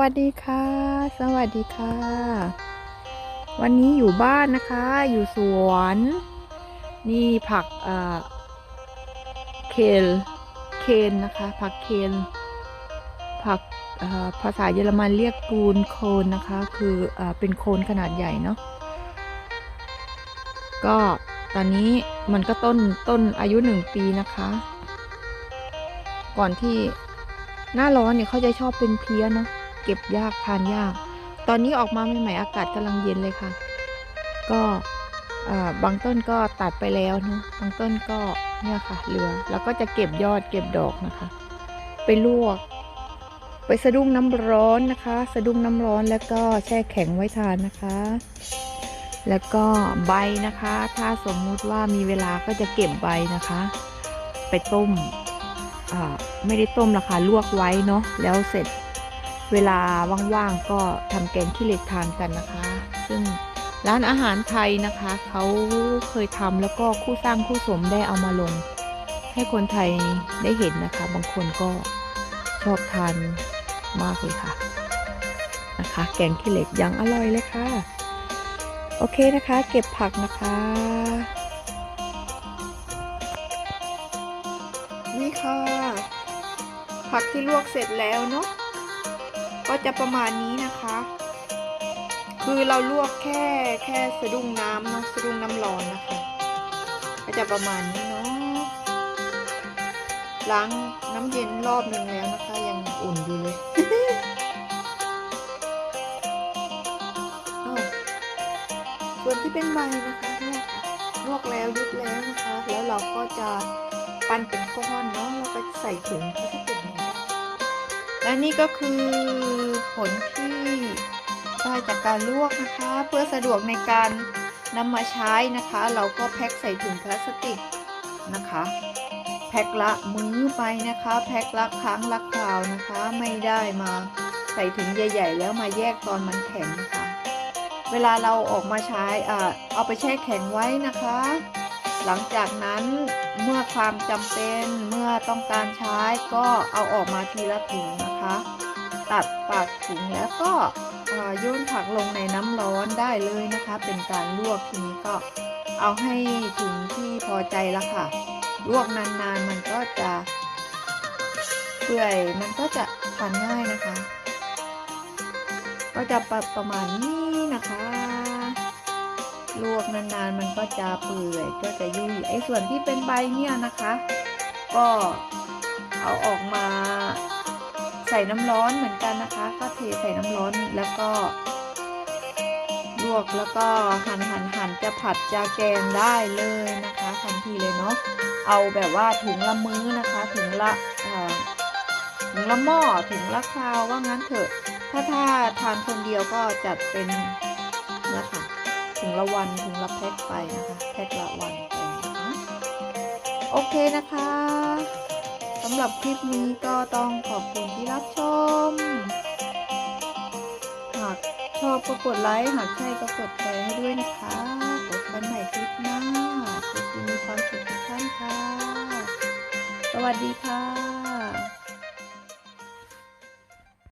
วัสดีค่ะ สวัสดีค่ะ วันนี้อยู่บ้านนะคะ อยู่สวน นี่ผักเอ่อเคลเคนนะคะ ผักเคนผักเอ่อภาษาเยอรมันเรียกกรูนโคนนะคะ คือเออเป็นโคนขนาดใหญ่เนาะก็ตอนนี้มันก็ต้นต้นอายุหนึ่งปีนะคะ ก่อนที่หน้าร้อนเนี่ยเขาจะชอบเป็นเพี้ยเนาะ เก็บยากทานยาก ตอนนี้ออกมาใหม่ๆอากาศกำลังเย็นเลยค่ะ ก็บางต้นก็ตัดไปแล้วเนาะบางต้นก็เนี่ยค่ะเหลือ แล้วก็จะเก็บยอดเก็บดอกนะคะ ไปลวก ไปสะดุ้งน้ำร้อนนะคะ สะดุ้งน้ำร้อนแล้วก็แช่แข็งไว้ทานนะคะ แล้วก็ใบนะคะ ถ้าสมมุติว่ามีเวลาก็จะเก็บใบนะคะ ไปต้มอ่าไม่ได้ต้มราคาลวกไว้เนาะแล้วเสร็จ เวลาว่างๆก็ทำแกงขี้เหล็กทานกันนะคะ ซึ่งร้านอาหารไทยนะคะเขาเคยทำแล้วก็คู่สร้างคู่สมได้เอามาลง ให้คนไทยได้เห็นนะคะ บางคนก็ชอบทานมากเลยค่ะนะคะ แกงขี้เหล็กยังอร่อยเลยค่ะ โอเคนะคะ เก็บผักนะคะ นี่ค่ะ ผักที่ลวกเสร็จแล้วเนาะ ก็จะประมาณนี้นะคะ คือเราลวกแค่แค่สะดุ้งน้ำนะสะดุ้งน้ำร้อนนะคะ ก็จะประมาณนี้เนาะล้างน้ำเย็นรอบหนึ่งแล้วนะคะ ยังอุ่นอยู่เลยส่วนที่เป็นใบนะคะเนี่ยลวกแล้วยุบแล้วนะคะ แล้วเราก็จะปั้นเป็นก้อนเนาะแล้วก็ใส่ถุงพลาสติก และนี่ก็คือผลที่ได้จากการลวกนะคะ เพื่อสะดวกในการนำมาใช้นะคะ เราก็แพ็คใส่ถุงพลาสติกนะคะ แพ็คละมื้อไปนะคะ แพ็คละครั้งละคราวนะคะ ไม่ได้มาใส่ถุงใหญ่ ๆ แล้วมาแยกตอนมันแข็งนะคะ เวลาเราออกมาใช้อ่าเอาไปแช่แข็งไว้นะคะ หลังจากนั้นเมื่อความจำเป็นเมื่อต้องการใช้ก็เอาออกมาทีละถุงนะคะ ตัดปากถุงแล้วก็อ่าโยนผักลงในน้ำร้อนได้เลยนะคะ เป็นการลวกทีนี้ก็เอาให้ถึงที่พอใจแล้วค่ะ ลวกนานๆมันก็จะเปื่อยมันก็จะทานง่ายนะคะ ก็จะประประมาณนี้นะคะ ลวกนานๆมันก็จะเปื่อยก็จะยุ่ยไอ้ส่วนที่เป็นใบเนี่ยนะคะ ก็เอาออกมาใส่น้ำร้อนเหมือนกันนะคะ ก็เทใส่น้ำร้อนแล้วก็ ลวกแล้วก็หั่นหั่นหั่นจะผัดจะแกงได้เลยนะคะทันทีเลยเนาะเอาแบบว่าถุงละมื้อนะคะถุงละถุงละหม้อถุงละคราวว่างั้นเถอะ ถ้าถ้าทานคนเดียวก็จัดเป็นนี่ยค่ะ ถุงละวันถุงละแพ็คไปนะคะแพ็คละวันไปนะคะโอเคนะคะสำหรับคลิปนี้ก็ต้องขอบคุณที่รับชม หากชอบก็กดไลค์หากใช่ก็กดแชร์ให้ด้วยนะคะพบกันใหม่คลิปหน้าคลิปนี้มีความสุขทุกท่านค่ะ สวัสดีค่ะ